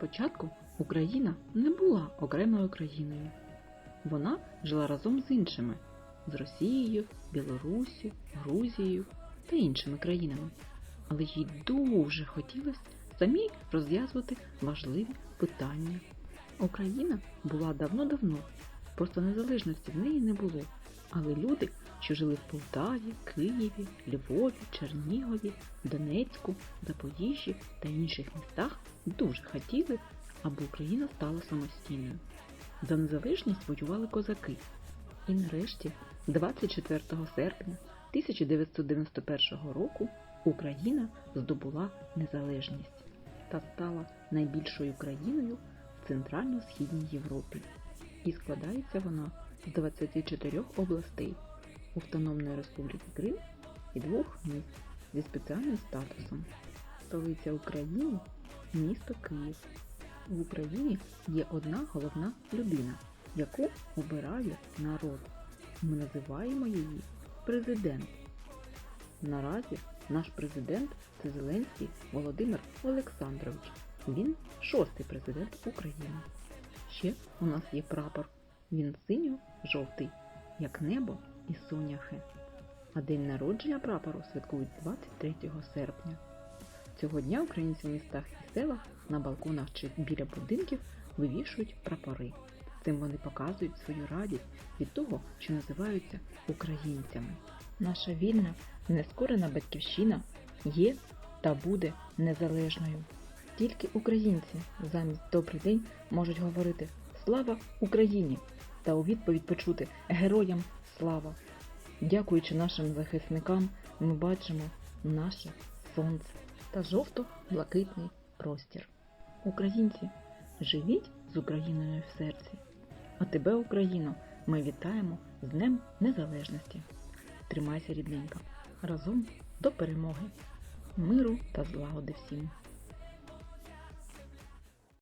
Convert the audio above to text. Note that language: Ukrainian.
Спочатку Україна не була окремою країною. Вона жила разом з іншими з Росією, Білоруссю, Грузією та іншими країнами. Але їй дуже хотілося самій розв'язувати важливі питання. Україна була давно-давно, просто незалежності в неї не було. Але люди, що жили в Полтаві, Києві, Львові, Чернігові, Донецьку, Запоріжжі та інших містах, дуже хотіли, аби Україна стала самостійною. За незалежність воювали козаки. І нарешті, 24 серпня 1991 року, Україна здобула незалежність та стала найбільшою країною в Центрально-Східній Європі. І складається вона з 24 областей Автономної Республіки Крим і двох міст зі спеціальним статусом. Столиця України місто Київ. В Україні є одна головна людина, яку обирає народ. Ми називаємо її президент. Наразі наш президент це Зеленський Володимир Олександрович. Він шостий президент України. Ще у нас є прапор. Він синьо-жовтий, як небо і соняхи. А день народження прапору святкують 23 серпня. Цього дня українці в містах і селах на балконах чи біля будинків вивішують прапори. Цим вони показують свою радість від того, що називаються українцями. Наша вільна, нескорена батьківщина є та буде незалежною. Тільки українці замість добрий день можуть говорити Слава Україні! та у відповідь почути Героям слава! Дякуючи нашим захисникам, ми бачимо наше сонце та жовто-блакитний простір. Українці, живіть з Україною в серці. А тебе, Україно, ми вітаємо з Днем Незалежності. Тримайся, рідненька, разом до перемоги, миру та злагоди всім.